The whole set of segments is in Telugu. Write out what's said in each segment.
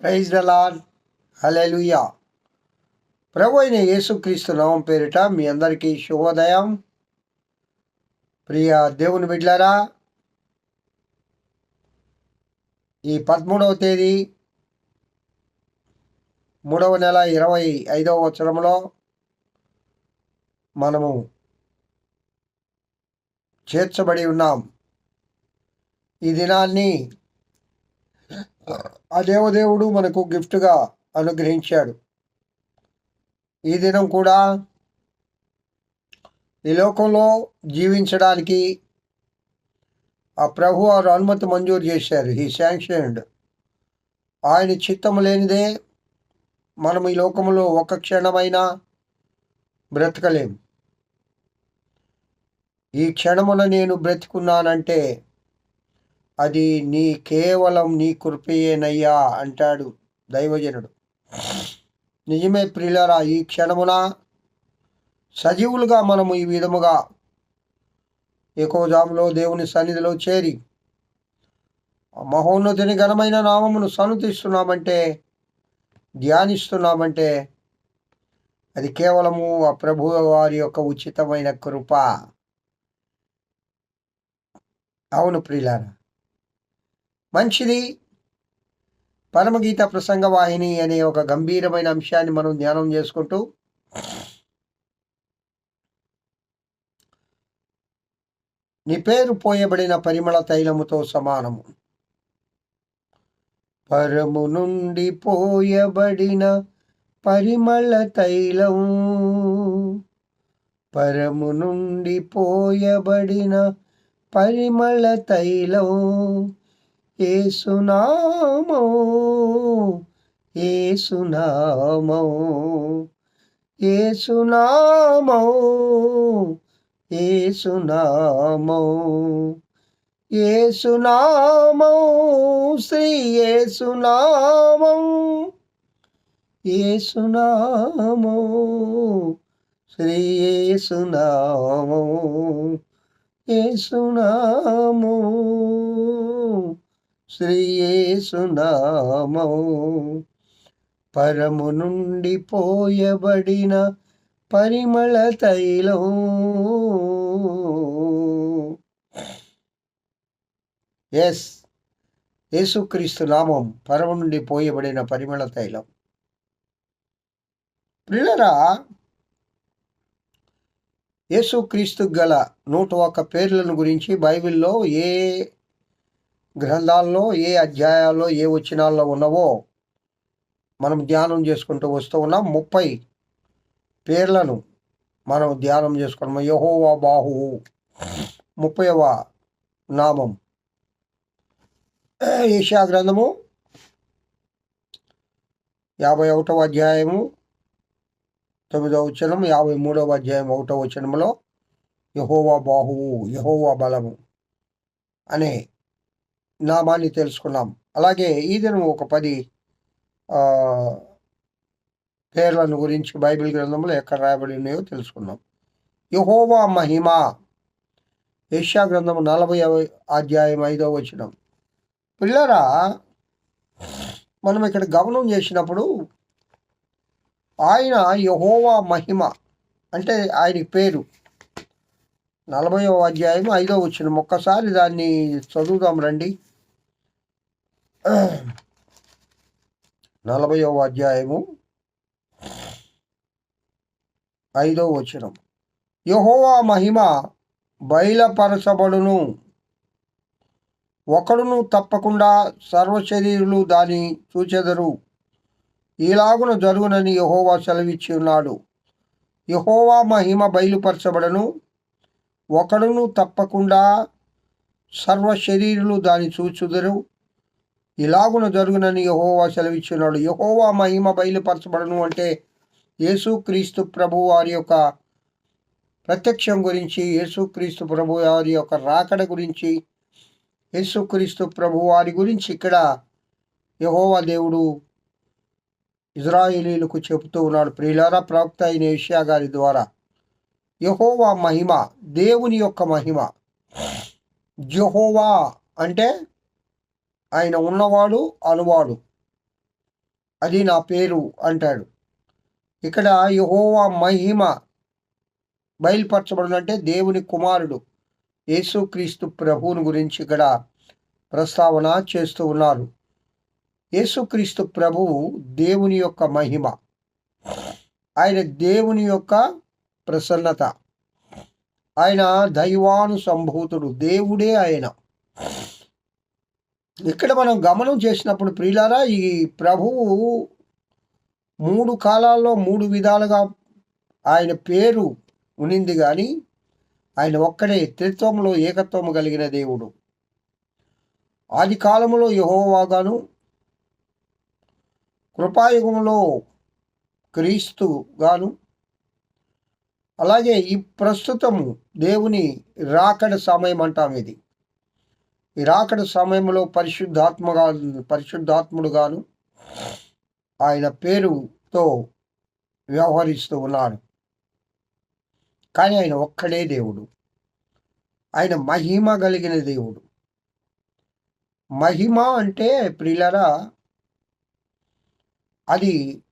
ప్రైజ్ డలాన్ హలెలుయా ప్రభు అయిన యేసుక్రీస్తు నామం పేరిట మీ అందరికీ శుభోదయం. ప్రియ దేవుని బిడ్లారా ఈ పదమూడవ తేదీ మూడవ నెల ఇరవై ఐదవ సంవత్సరంలో మనము చేర్చబడి ఉన్నాం. ఈ దినాన్ని ఆ దేవదేవుడు మనకు గిఫ్ట్గా అనుగ్రహించాడు. ఈ దినం కూడా ఈ లోకంలో జీవించడానికి ఆ ప్రభు వారు అనుమతి మంజూరు చేశారు. ఈ శాంక్షన్డ్ ఆయన చిత్తము లేనిదే మనం ఈ లోకంలో ఒక క్షణమైనా బ్రతకలేం ఈ క్షణమున నేను బ్రతికున్నానంటే అది నీ కేవలం నీ కృపయేనయ్యా అంటాడు దైవజనుడు. నిజమే ప్రియులరా ఈ క్షణమున సజీవులుగా మనము ఈ విధముగా ఏకోజాములో దేవుని సన్నిధిలో చేరి మహోన్నతిని ఘనమైన నామమును సనుతిస్తున్నామంటే ధ్యానిస్తున్నామంటే అది కేవలము ఆ ప్రభు వారి యొక్క ఉచితమైన కృప. అవును ప్రియులారా. మంచిది. పరమగీత ప్రసంగ వాహిని అనే ఒక గంభీరమైన అంశాన్ని మనం ధ్యానం చేసుకుంటూ నీ పేరు పోయబడిన పరిమళ తైలముతో సమానము. పరము నుండి పోయబడిన పరిమళ తైలం పరము నుండి పోయబడిన పరిమళ తైలం ఏసునామో ఏసునామో ఏసునామో ఏసునామో ఏసునామో శ్రీ ఏసునామో ఏసునామో శ్రీ ఏసునామో ఏసునామో. శ్రీయేసునామో పరము నుండి పోయబడిన పరిమళ తైలం. ఎస్ యేసుక్రీస్తు నామం పరము నుండి పోయబడిన పరిమళ తైలం. ప్రియులరా యేసుక్రీస్తు గల నూట ఒక్క పేర్లను గురించి బైబిల్లో ఏ గ్రంథాల్లో ఏ అధ్యాయాల్లో ఏ వచనాల్లో ఉన్నవో మనం ధ్యానం చేసుకుంటూ వస్తూ ఉన్నాం. ముప్పై పేర్లను మనం ధ్యానం చేసుకున్నాము యహోవా బాహు ముప్పైవ నామం. ఏషియా గ్రంథము యాభై ఒకటవ అధ్యాయము తొమ్మిదవ వచనం యాభై మూడవ అధ్యాయం ఒకటవ వచనంలో యహోవా బాహువు యహోవా బలము అనే నామాన్ని తెలుసుకున్నాం. అలాగే ఈ దినం ఒక పది పేర్లను గురించి బైబిల్ గ్రంథంలో ఎక్కడ రాయబడి ఉన్నాయో తెలుసుకున్నాం. యహోవా మహిమ. ఏష్యా గ్రంథం నలభై అధ్యాయం ఐదో వచనం. పిల్లరా మనం ఇక్కడ గమనం చేసినప్పుడు ఆయన యహోవా మహిమ అంటే ఆయన పేరు. నలభైవ అధ్యాయం ఐదో వచ్చిన ఒక్కసారి దాన్ని చదువుదాం రండి. నలభైవ అధ్యాయము ఐదో వచనం. యహోవా మహిమ బయలుపరచబడును. ఒకడును తప్పకుండా సర్వశరీరులు దాని చూచెదరు. ఇలాగున జరుగునని యహోవా సెలవిచ్చి ఉన్నాడు. యహోవా మహిమ బయలుపరచబడను. ఒకడును తప్పకుండా సర్వ శరీరులు దాని చూచుదరు. ఇలాగున జరుగునని యహోవా సెలవిచ్చున్నాడు యహోవా మహిమ బయలుపరచబడను అంటే యేసుక్రీస్తు ప్రభు వారి యొక్క ప్రత్యక్షం గురించి యేసుక్రీస్తు ప్రభు వారి యొక్క రాకడ గురించి యేసుక్రీస్తు ప్రభు వారి గురించి ఇక్కడ యహోవా దేవుడు ఇజ్రాయిలీలకు చెబుతూ ఉన్నాడు. ప్రియులారా ప్రవక్త అయిన ఏషియా గారి ద్వారా యహోవా మహిమ దేవుని యొక్క మహిమ. జహోవా అంటే ఆయన ఉన్నవాడు అనువాడు. అది నా పేరు అంటాడు. ఇక్కడ యహోవా మహిమ బయలుపరచబడినంటే దేవుని కుమారుడు యేసుక్రీస్తు ప్రభువుని గురించి ఇక్కడ ప్రస్తావన చేస్తూ ఉన్నారు. యేసుక్రీస్తు ప్రభువు దేవుని యొక్క మహిమ. ఆయన దేవుని యొక్క ప్రసన్నత. ఆయన దైవాను సంభూతుడు దేవుడే ఆయన. ఇక్కడ మనం గమనం చేసినప్పుడు ప్రియులారా ఈ ప్రభువు మూడు కాలాల్లో మూడు విధాలుగా ఆయన పేరు ఉనింది కానీ ఆయన ఒక్కడే త్రిత్వంలో ఏకత్వము కలిగిన దేవుడు. ఆది కాలంలో యహోవాగాను కృపాయుగంలో క్రీస్తు గాను అలాగే ఈ ప్రస్తుతము దేవుని రాకడ సమయం అంటాం ఇది. ఈ రాకడ సమయంలో పరిశుద్ధాత్మగా పరిశుద్ధాత్ముడు గాను ఆయన పేరుతో వ్యవహరిస్తూ ఉన్నాడు. కానీ ఆయన ఒక్కడే దేవుడు. ఆయన మహిమ కలిగిన దేవుడు. మహిమ అంటే ప్రియులరా అది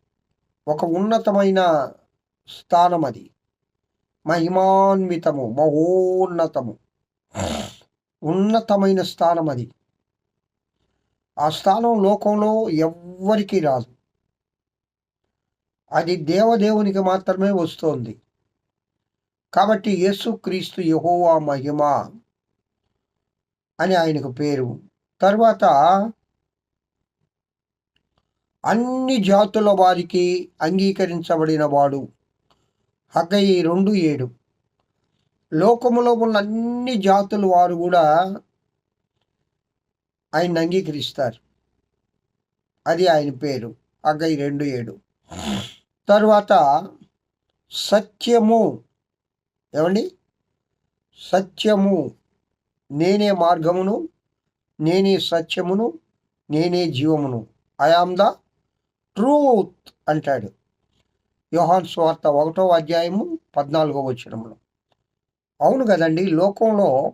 ఒక ఉన్నతమైన స్థానం అది. మహిమాన్వితము మహోన్నతము. ఉన్నతమైన స్థానం అది. ఆ స్థానం లోకంలో ఎవ్వరికీ రాదు. అది దేవదేవునికి మాత్రమే వస్తోంది. కాబట్టి యేసుక్రీస్తు యహోవా మహిమ అని ఆయనకు పేరు. తర్వాత అన్ని జాతుల వారికి అంగీకరించబడిన వాడు. హగ్గయి రెండు ఏడు. లోకములో ఉన్న అన్ని జాతుల వారు కూడా ఆయన్ని అంగీకరిస్తారు. అది ఆయన పేరు. అగ్గై రెండు ఏడు. తర్వాత సత్యము. ఏమండి? సత్యము. నేనే మార్గమును నేనే సత్యమును నేనే జీవమును. ఐఆమ్ ద ట్రూత్ అంటాడు. యోహాన్ స్వార్త ఒకటో అధ్యాయము పద్నాలుగో వచ్చినములు అవును కదండి లోకంలో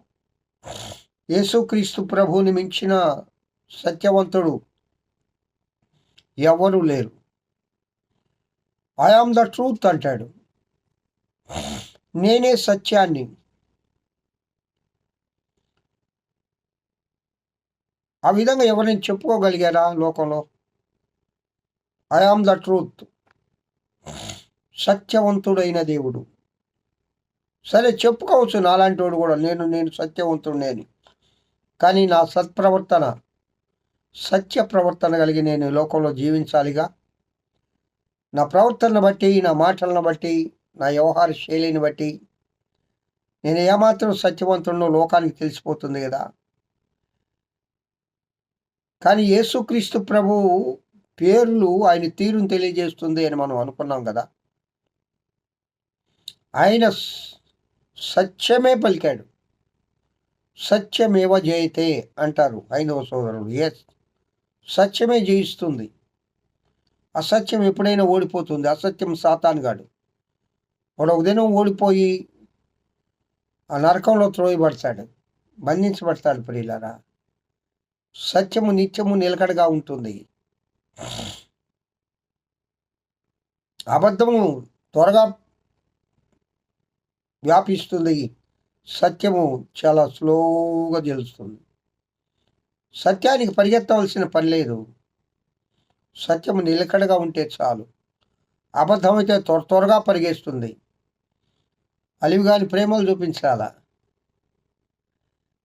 యేసుక్రీస్తు ప్రభువుని మించిన సత్యవంతుడు ఎవరు లేరు. ఐఆమ్ ద ట్రూత్ అంటాడు. నేనే సత్యాన్ని. ఆ విధంగా ఎవరైనా చెప్పుకోగలిగారా లోకంలో? ఐ ఆమ్ ద ట్రూత్ సత్యవంతుడైన దేవుడు. సరే చెప్పుకోవచ్చు నాలాంటి వాడు కూడా. నేను నేను సత్యవంతుడు కానీ నా సత్ప్రవర్తన సత్య ప్రవర్తన కలిగి నేను లోకంలో జీవించాలిగా. నా ప్రవర్తనను బట్టి నా మాటలను బట్టి నా వ్యవహార శైలిని బట్టి నేను ఏమాత్రం సత్యవంతుడినో లోకానికి తెలిసిపోతుంది కదా. కానీ యేసుక్రీస్తు ప్రభు పేర్లు ఆయన తీరును తెలియజేస్తుంది అని మనం అనుకున్నాం కదా. ఆయన సత్యమే పలికాడు. సత్యమేవ జయతే అంటారు హైందవ సోదరుడు ఎస్ సత్యమే జయిస్తుంది. అసత్యం ఎప్పుడైనా ఓడిపోతుంది. అసత్యం సాతానుగాడు వాడు ఒక దినం ఓడిపోయి ఆ నరకంలో త్రోయబడతాడు. బంధించబడతాడు ప్రియులారా. సత్యము నిత్యము నిలకడగా ఉంటుంది. అబద్ధము త్వరగా వ్యాపిస్తుంది. సత్యము చాలా స్లోగా తెలుస్తుంది సత్యానికి పరిగెత్తవలసిన పని లేదు. సత్యము నిలకడగా ఉంటే చాలు. అబద్ధం అయితే త్వర త్వరగా పరిగెస్తుంది. అలివిగాని ప్రేమలు చూపించాలా?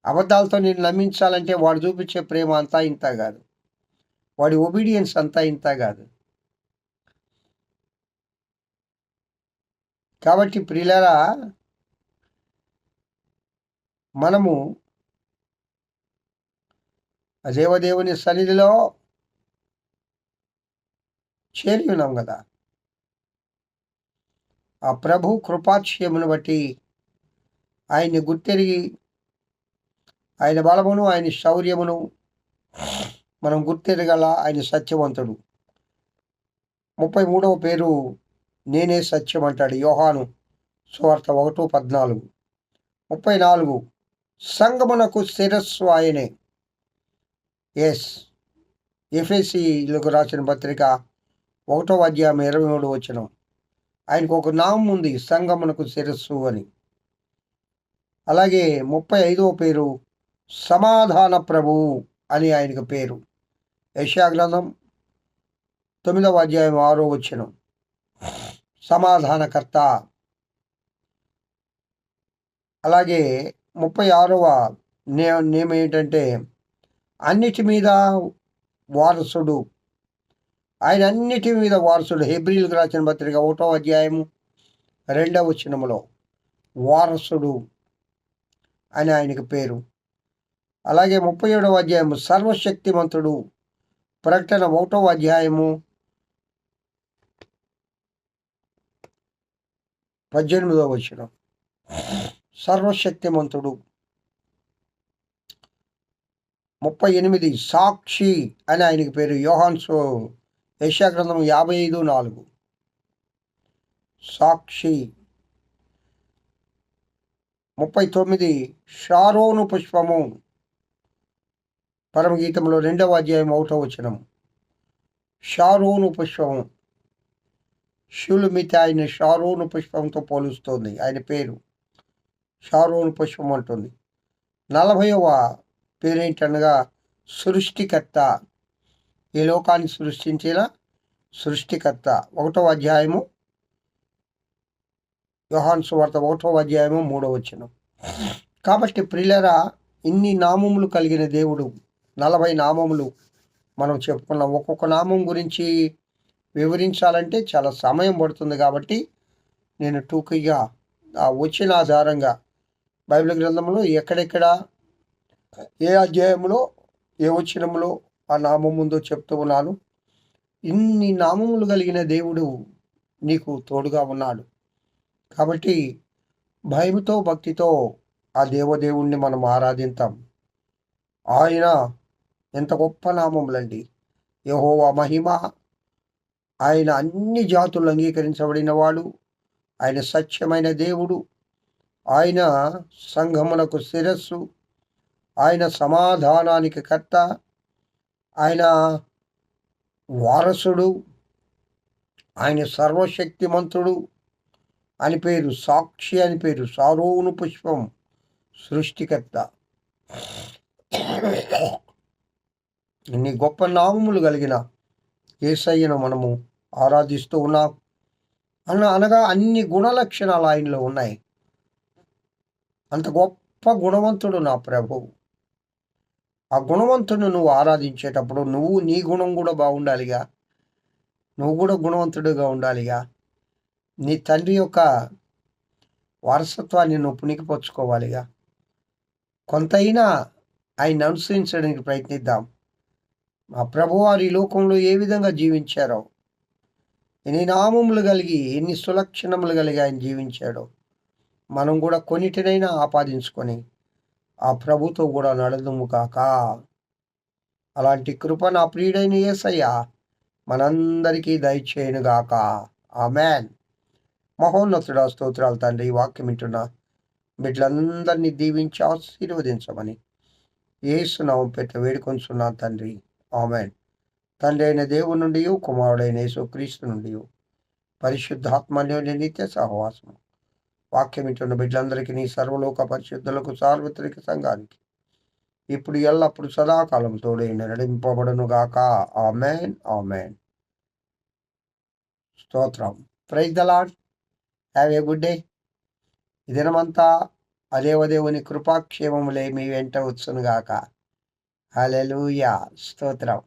అబద్ధాలతో నేను నమ్మించాలంటే వాడు చూపించే ప్రేమ అంతా ఇంత కాదు. వాడి ఒబీడియన్స్ అంతా ఇంత కాదు. కాబట్టి ప్రిలరా మనము దేవదేవుని సన్నిధిలో చేరి ఉన్నాం కదా. ఆ ప్రభు కృపాక్షయమును బట్టి ఆయన్ని గుర్తెరిగి ఆయన బలమును ఆయన శౌర్యమును మనం గుర్తెరగల ఆయన సత్యవంతుడు. ముప్పై మూడవ పేరు నేనే సత్యం అంటాడు యోహాను సువార్త ఒకటో పద్నాలుగు. ముప్పై నాలుగు. సంగమునకు శిరస్సు ఆయనే. ఎస్ ఎఫ్ఎస్సిలకు రాసిన పత్రిక ఒకటో అధ్యాయం ఇరవై మూడు వచ్చిన ఆయనకు ఒక నామం ఉంది సంగమునకు శిరస్సు అని. అలాగే ముప్పై ఐదవ పేరు సమాధాన ప్రభువు అని ఆయనకు పేరు. యశా గ్రంథం తొమ్మిదవ అధ్యాయం ఆరో వచ్చిన సమాధానకర్త. అలాగే ముప్పై ఆరవ నే నియమం ఏంటంటే అన్నిటి మీద వారసుడు ఆయన అన్నిటి మీద వారసుడు హెబ్రిల్కి రాసిన పత్రిక ఒకటో అధ్యాయము రెండవ వచనములో వారసుడు అని ఆయనకు పేరు. అలాగే ముప్పై ఏడవ అధ్యాయము సర్వశక్తిమంతుడు ప్రకటన ఒకటవ అధ్యాయము పద్దెనిమిదవ వచ్చిన సర్వశక్తిమంతుడు. ముప్పై ఎనిమిది సాక్షి అని ఆయనకి పేరు యోహాన్సో. యశాగ్రంథం యాభై ఐదు నాలుగు. సాక్షి. ముప్పై తొమ్మిది షారోను పుష్పము. పరమగీతంలో రెండవ అధ్యాయం ఒకటో వచనం షారోను పుష్పము. శివులు ఆయన షారోను పుష్పంతో పోలుస్తోంది. ఆయన పేరు షారోను పుష్పం అంటుంది. నలభైవ పేరేంటనగా సృష్టికర్త. ఈ లోకాన్ని సృష్టించిన సృష్టికర్త. ఒకటో అధ్యాయము. యోహాన్ సువార్త ఒకటో అధ్యాయము మూడో వచనం. కాబట్టి ప్రిలరా ఇన్ని నామములు కలిగిన దేవుడు నలభై నామములు మనం చెప్పుకున్నాం ఒక్కొక్క నామం గురించి వివరించాలంటే చాలా సమయం పడుతుంది కాబట్టి నేను టూకీగా వచ్చిన ఆధారంగా బైబిల్ గ్రంథంలో ఎక్కడెక్కడ ఏ అధ్యాయంలో ఏ వచ్చినములో ఆ నామం ముందో చెప్తూ ఉన్నాను. ఇన్ని నామములు కలిగిన దేవుడు నీకు తోడుగా ఉన్నాడు. కాబట్టి భయంతో భక్తితో ఆ దేవదేవుణ్ణి మనం ఆరాధింతాం. ఆయన ఎంత గొప్ప నామములండి. యహోవా మహిమ. ఆయన అన్ని జాతులు అంగీకరించబడినవాడు ఆయన సత్యమైన దేవుడు. ఆయన సంఘమునకు శిరస్సు ఆయన సమాధానానికి కర్త ఆయన వారసుడు ఆయన సర్వశక్తిమంతుడు అని పేరు సాక్షి అని పేరు సారోను పుష్పం సృష్టికర్త. ఇన్ని గొప్ప నామములు కలిగిన ఏసయ్యను మనము ఆరాధిస్తూ ఉన్నాం. అన్న అనగా అన్ని గుణలక్షణాలు ఆయనలో ఉన్నాయి. అంత గొప్ప గుణవంతుడు నా ప్రభు. ఆ గుణవంతుడు నువ్వు ఆరాధించేటప్పుడు నువ్వు నీ గుణం కూడా బాగుండాలిగా. నువ్వు కూడా గుణవంతుడిగా ఉండాలిగా. నీ తండ్రి యొక్క వారసత్వాన్ని నువ్వు పుణికిపరుచుకోవాలిగా కొంతైనా ఆయన అనుసరించడానికి ప్రయత్నిద్దాం. మా ప్రభువారు ఈ లోకంలో ఏ విధంగా జీవించారో ఎన్ని నామములు కలిగి ఎన్ని సులక్షణములు కలిగి ఆయన జీవించాడో మనం కూడా కొన్నిటినైనా ఆపాదించుకొని ఆ ప్రభుతో కూడా నడదుము కాక. అలాంటి కృప నా ప్రియుడైన ఏసయ్యా మనందరికీ దయచేయనుగాక మ్యాన్ మహోన్నతుడ స్తోత్రాలు తండ్రి వాక్యం వింటున్నా బిడ్డలందరినీ దీవించి ఆశీర్వదించమని ఏసునామం పెట్ట వేడుకొంచున్నా తండ్రి. ఆమెన్. తండ్రి అయిన దేవుని నుండి కుమారుడైన యేసు క్రీస్తు నుండి పరిశుద్ధాత్మన్యోని నిత్య సహవాసము. వాక్యం ఇచ్చిన బిడ్డలందరికీ నీ సర్వలోక పరిశుద్ధులకు సార్వత్రిక సంఘానికి ఇప్పుడు ఎల్లప్పుడు సదాకాలం తోడైన నడింపబడును గాక ఆమెన్ ఆమెన్. స్తోత్రం. Praise the lord have a good day. ఈ దినమంతా అదేవదేవుని కృపాక్షేమములే మీ వెంట వచ్చునుగాక. హలెలుయా స్తోత్రం.